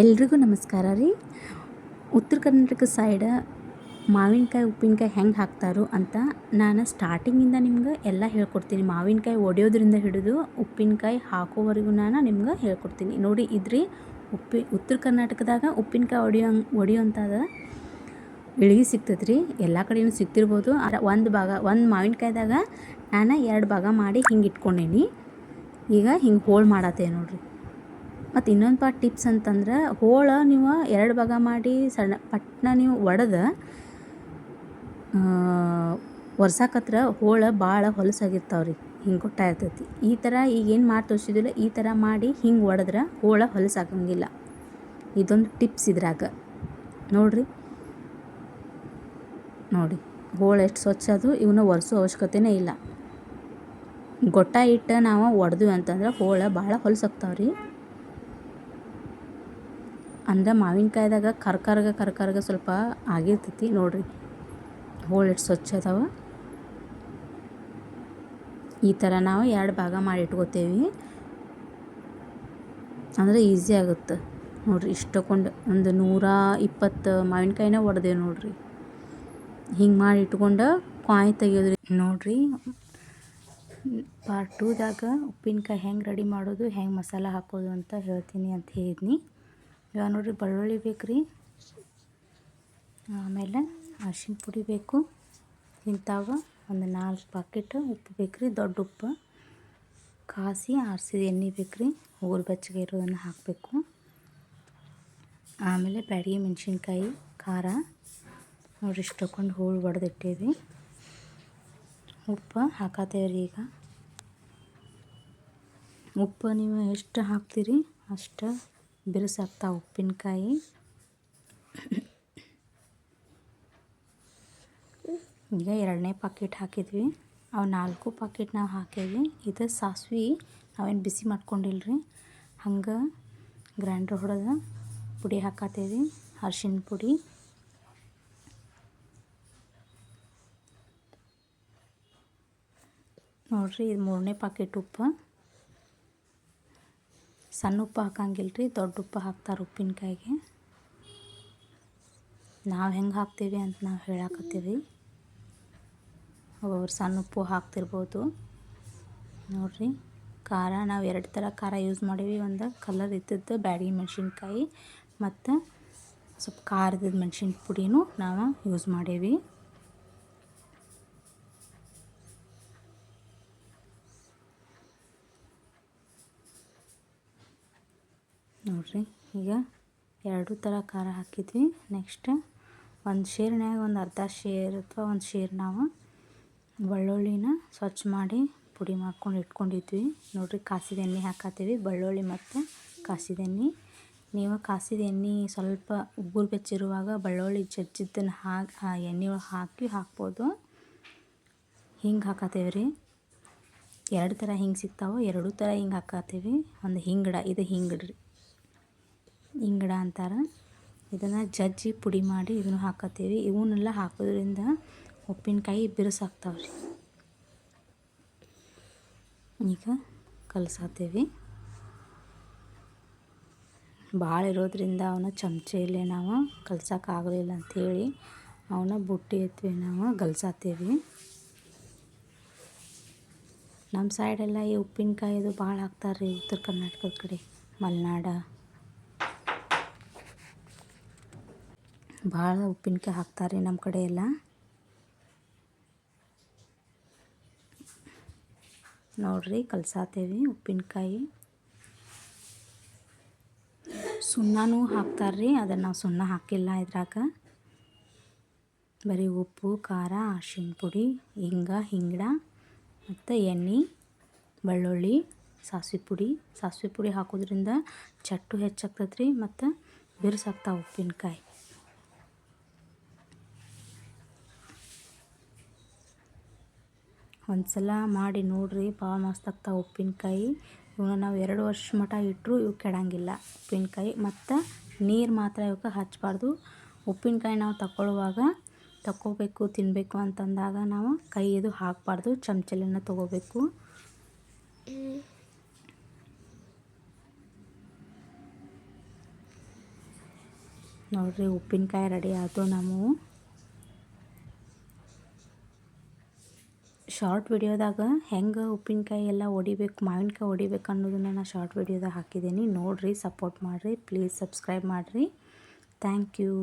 ಎಲ್ರಿಗೂ ನಮಸ್ಕಾರ ರೀ. ಉತ್ತರ ಕರ್ನಾಟಕ ಸೈಡ ಮಾವಿನಕಾಯಿ, ಉಪ್ಪಿನಕಾಯಿ ಹೆಂಗೆ ಹಾಕ್ತಾರೋ ಅಂತ ನಾನು ಸ್ಟಾರ್ಟಿಂಗಿಂದ ನಿಮ್ಗೆ ಎಲ್ಲ ಹೇಳ್ಕೊಡ್ತೀನಿ. ಮಾವಿನಕಾಯಿ ಒಡೆಯೋದ್ರಿಂದ ಹಿಡಿದು ಉಪ್ಪಿನಕಾಯಿ ಹಾಕೋವರೆಗೂ ನಾನು ನಿಮ್ಗೆ ಹೇಳ್ಕೊಡ್ತೀನಿ. ನೋಡಿ ಇದ್ರಿ, ಉಪ್ಪಿ, ಉತ್ತರ ಕರ್ನಾಟಕದಾಗ ಉಪ್ಪಿನಕಾಯಿ ಒಡೆಯೋ ಒಡೆಯೋಂಥದ್ದು ಇಳಿಗೆ ಸಿಗ್ತದೆ ರೀ ಎಲ್ಲ ಕಡೆಯೂ ಸಿಗ್ತಿರ್ಬೋದು. ಒಂದು ಭಾಗ, ಒಂದು ಮಾವಿನಕಾಯಿದಾಗ ನಾನು ಎರಡು ಭಾಗ ಮಾಡಿ ಹಿಂಗೆ ಇಟ್ಕೊಂಡೇನಿ. ಈಗ ಹಿಂಗೆ ಹೋಳು ಮಾಡತ್ತೆ ನೋಡ್ರಿ. ಮತ್ತು ಇನ್ನೊಂದು ಪಾರ್ಟ್ ಟಿಪ್ಸ್ ಅಂತಂದ್ರೆ, ಹೋಳ ನೀವು ಎರಡು ಭಾಗ ಮಾಡಿ ಸಣ್ಣ ಪಟ್ನ ನೀವು ಒಡೆದು ಒರ್ಸಾಕತ್ರ ಹೋಳ ಭಾಳ ಹೊಲಸಾಗಿರ್ತಾವೆ ರೀ ಹಿಂಗೆ ಕೊಟ್ಟ ಇರ್ತೈತಿ ಈ ಥರ ಈಗ ಏನು ಮಾಡಿ ತೋರಿಸಿದಿಲ್ಲ, ಈ ಥರ ಮಾಡಿ ಹಿಂಗೆ ಒಡೆದ್ರೆ ಹೋಳ ಹೊಲಸಾಗಂಗಿಲ್ಲ ಇದೊಂದು ಟಿಪ್ಸ್ ಇದ್ರಾಗ. ನೋಡಿರಿ. ನೋಡಿ, ಹೋಳ ಎಷ್ಟು ಸ್ವಚ್ಛ ಅದು ಇವನ್ನ ಒರೆಸೋ ಅವಶ್ಯಕತೆನೇ ಇಲ್ಲ. ಗೊಟ್ಟ ಇಟ್ಟು ನಾವು ಒಡೆದ್ವಿ ಅಂತಂದ್ರೆ ಹೋಳ ಭಾಳ ಹೊಲಸಾಗ್ತಾವೆ ರೀ ಅಂದ್ರೆ ಮಾವಿನಕಾಯಿದಾಗ ಕರ್ಕರ್ಗ ಕರ್ಕರ್ಗ ಸ್ವಲ್ಪ ಆಗಿರ್ತೈತಿ ನೋಡಿರಿ. ಹೋಳ್ ಎಷ್ಟು ಸ್ವಚ್ಛ ಅದಾವ. ಈ ಥರ ನಾವು ಎರಡು ಭಾಗ ಮಾಡಿ ಇಟ್ಕೋತೇವೆ. ಅಂದರೆ ಈಸಿ ಆಗುತ್ತೆ. ನೋಡಿರಿ ಇಷ್ಟಕೊಂಡು ಒಂದು ನೂರ ಇಪ್ಪತ್ತು ಮಾವಿನಕಾಯಿನ ಒಡೆದೇವೆ ನೋಡಿರಿ. ಹಿಂಗೆ ಮಾಡಿ ಇಟ್ಕೊಂಡು ಕಾಯಿ ತೆಗಿಯೋದ್ರಿ. ನೋಡಿರಿ ಪಾರ್ಟ್ ಟೂದಾಗ ಉಪ್ಪಿನಕಾಯಿ ಹೆಂಗೆ ರೆಡಿ ಮಾಡೋದು, ಹೆಂಗೆ ಮಸಾಲ ಹಾಕೋದು ಅಂತ ಹೇಳ್ತೀನಿ ಅಂತ ಹೇಳಿದ್ನಿ. ಇವಾಗ ನೋಡಿರಿ ಬೆಳ್ಳುಳ್ಳಿ ಬೇಕು ರೀ ಆಮೇಲೆ ಅರ್ಶಿಣ ಪುಡಿ ಬೇಕು. ಇಂಥವ ಒಂದು ನಾಲ್ಕು ಪಾಕೆಟ್ ಉಪ್ಪು ಬೇಕು ರೀ ದೊಡ್ಡ ಉಪ್ಪು. ಕಾಸಿ ಆರಿಸಿದ ಎಣ್ಣೆ ಬೇಕು ರೀ ಊರು ಬೆಚ್ಚಗೆ ಇರೋದನ್ನು ಹಾಕಬೇಕು. ಆಮೇಲೆ ಬ್ಯಾಡಿಗೆ ಮೆಣಸಿನ್ಕಾಯಿ, ಖಾರ. ನೋಡಿರಿ ಇಷ್ಟು ತೊಗೊಂಡು ಹೋಳು ಹೊಡೆದಿಟ್ಟೇವಿ ಉಪ್ಪು ಹಾಕತ್ತೇವೆ ರೀ ಈಗ. ಉಪ್ಪು ನೀವು ಎಷ್ಟು ಹಾಕ್ತೀರಿ? ಅಷ್ಟು ಬಿರುಸಾಗ್ತಾವೆ ಉಪ್ಪಿನಕಾಯಿ. ಈಗ ಎರಡನೇ ಪಾಕೆಟ್ ಹಾಕಿದ್ವಿ. ಅವು ನಾಲ್ಕು ಪಾಕೆಟ್ ನಾವು ಹಾಕೇವಿ ಇದು ಸಾಸ್ವೆ. ನಾವೇನು ಬಿಸಿ ಮಾಡ್ಕೊಂಡಿಲ್ರಿ. ಹಂಗೆ ಗ್ರೈಂಡ್ರ್ ಹೊಡೆದ ಪುಡಿ ಹಾಕತ್ತೇವಿ. ಅರ್ಶಿನ ಪುಡಿ. ನೋಡಿರಿ, ಇದು ಮೂರನೇ ಪಾಕೆಟ್ ಉಪ್ಪು. ಸಣ್ಣ ಉಪ್ಪು ಹಾಕಂಗಿಲ್ಲ ರೀ ದೊಡ್ಡ ಉಪ್ಪು ಹಾಕ್ತಾರೆ ಉಪ್ಪಿನಕಾಯಿಗೆ. ನಾವು ಹೆಂಗೆ ಹಾಕ್ತೀವಿ ಅಂತ ನಾವು ಹೇಳಾಕತ್ತೀವಿ. ಒಬ್ಬೊಬ್ರು ಸಣ್ಣ ಉಪ್ಪು ಹಾಕ್ತಿರ್ಬೋದು. ನೋಡಿರಿ, ಖಾರ ನಾವು ಎರಡು ಥರ ಖಾರ ಯೂಸ್ ಮಾಡೀವಿ. ಒಂದು ಕಲರ್ ಇದ್ದದ್ದು ಬ್ಯಾಡಗಿ ಮೆಣಸಿನ್ಕಾಯಿ ಮತ್ತು ಸ್ವಲ್ಪ ಖಾರದ ಮೆಣಸಿನ ಪುಡಿನೂ ನಾವು ಯೂಸ್ ಮಾಡೀವಿ. ನೋಡಿರಿ, ಈಗ ಎರಡು ಥರ ಖಾರ ಹಾಕಿದ್ವಿ. ನೆಕ್ಸ್ಟ್ ಒಂದು ಶೇರ್ನ್ಯಾಗ ಒಂದು ಅರ್ಧ ಶೇರ್ ಅಥವಾ ಒಂದು ಶೇರ್ ನಾವು ಬೆಳ್ಳುಳ್ಳಿನ ಸ್ವಚ್ಛ ಮಾಡಿ ಪುಡಿ ಮಾಡ್ಕೊಂಡು ಇಟ್ಕೊಂಡಿದ್ವಿ. ನೋಡಿರಿ, ಕಾಸಿದ ಎಣ್ಣೆ ಹಾಕತ್ತೀವಿ. ಬೆಳ್ಳುಳ್ಳಿ ಮತ್ತು ಕಾಸಿದ ಎಣ್ಣೆ. ನೀವು ಕಾಸಿದ ಎಣ್ಣೆ ಸ್ವಲ್ಪ ಉಗುರು ಬೆಚ್ಚಿರುವಾಗ ಬೆಳ್ಳುಳ್ಳಿ ಜಜ್ಜಿದ್ದನ್ನು ಹಾಕಿ ಆ ಎಣ್ಣೆ ಒಳಗೆ ಹಾಕಿ ಹಾಕ್ಬೋದು. ಹಿಂಗೆ ಹಾಕತ್ತೇವೆ ರೀ ಎರಡು ಥರ ಹಿಂಗೆ ಸಿಗ್ತಾವೆ. ಎರಡೂ ಥರ ಹಿಂಗೆ ಹಾಕತ್ತೀವಿ. ಒಂದು ಹಿಂಗಡ ಇದು ಹಿಂಗಡ್ರಿ ಇಂಗಡ ಅಂತಾರೆ. ಇದನ್ನು ಜಜ್ಜಿ ಪುಡಿ ಮಾಡಿ ಇದನ್ನು ಹಾಕತ್ತೀವಿ. ಇವನ್ನೆಲ್ಲ ಹಾಕೋದ್ರಿಂದ ಉಪ್ಪಿನಕಾಯಿ ಬಿರುಸಾಗ್ತಾವೆ ರೀ ಈಗ ಕಲಸಾತೀವಿ. ಭಾಳ ಇರೋದ್ರಿಂದ ಅವನ್ನ ಚಮಚೆಯಲ್ಲೇ ನಾವು ಕಲ್ಸೋಕ್ಕಾಗಲಿಲ್ಲ ಅಂಥೇಳಿ ಅವನ್ನ ಬುಟ್ಟಿ ಎತ್ವಿ ನಾವು ಗಲ್ಸಾತೀವಿ. ನಮ್ಮ ಸೈಡೆಲ್ಲ ಈ ಉಪ್ಪಿನಕಾಯಿ ಅದು ಭಾಳ ಹಾಕ್ತಾರೆ ರೀ ಉತ್ತರ ಕರ್ನಾಟಕದ ಕಡೆ. ಮಲೆನಾಡ ಭಾಳ ಉಪ್ಪಿನಕಾಯಿ ಹಾಕ್ತಾರೆ ನಮ್ಮ ಕಡೆ ಎಲ್ಲ. ನೋಡ್ರಿ ಕಲ್ಸಾತೇವಿ ಉಪ್ಪಿನಕಾಯಿ. ಸುಣ್ಣನೂ ಹಾಕ್ತಾರ್ರಿ, ಅದನ್ನು ನಾವು ಸುಣ್ಣ ಹಾಕಿಲ್ಲ ಇದ್ರಾಗ. ಬರೀ ಉಪ್ಪು, ಖಾರ ಅರ್ಶಿನ ಪುಡಿ, ಹಿಂಗ, ಹಿಂಗಡ, ಮತ್ತು ಎಣ್ಣೆ, ಬೆಳ್ಳುಳ್ಳಿ, ಸಾಸಿವೆ ಪುಡಿ. ಸಾಸಿವೆ ಪುಡಿ ಹಾಕೋದ್ರಿಂದ ಚಟ್ಟು ಹೆಚ್ಚಾಗ್ತೈತ್ರಿ, ಮತ್ತು ಬಿರುಸಾಗ್ತಾವೆ ಉಪ್ಪಿನಕಾಯಿ. ಒಂದು ಸಲ ಮಾಡಿ ನೋಡಿರಿ ಭಾಳ ಮಸ್ತ್ ಆಗ್ತಾವೆ ಉಪ್ಪಿನಕಾಯಿ. ಇವನ್ನ ನಾವು ಎರಡು ವರ್ಷ ಮಟ ಇಟ್ಟರು ಇವು ಕೆಡಂಗಿಲ್ಲ. ಉಪ್ಪಿನಕಾಯಿ ಮತ್ತು ನೀರು ಮಾತ್ರ ಇವಕ್ಕೆ ಹಚ್ಚಬಾರ್ದು ಉಪ್ಪಿನಕಾಯಿ ನಾವು ತಗೊಳ್ಳುವಾಗ ತಗೋಬೇಕು ತಿನ್ನಬೇಕು ಅಂತಂದಾಗ ನಾವು ಕೈ ಇದು ಹಾಕಬಾರ್ದು, ಚಮಚಲಿನ ತಗೋಬೇಕು. ನೋಡಿರಿ ಉಪ್ಪಿನಕಾಯಿ ರೆಡಿ ಆಯ್ತು ನಾವು ಶಾರ್ಟ್ ವಿಡಿಯೋದಾಗ ಹೆಂಗೆ ಉಪ್ಪಿನಕಾಯಿ ಎಲ್ಲ ಹೊಡಿಬೇಕು ಮಾವಿನಕಾಯಿ ಹೊಡಿಬೇಕು ಅನ್ನೋದನ್ನು ನಾನು ಶಾರ್ಟ್ ವಿಡಿಯೋದಾಗ ಹಾಕಿದ್ದೀನಿ ನೋಡಿರಿ ಸಪೋರ್ಟ್ ಮಾಡಿರಿ. ಪ್ಲೀಸ್ ಸಬ್ಸ್ಕ್ರೈಬ್ ಮಾಡಿರಿ. Thank you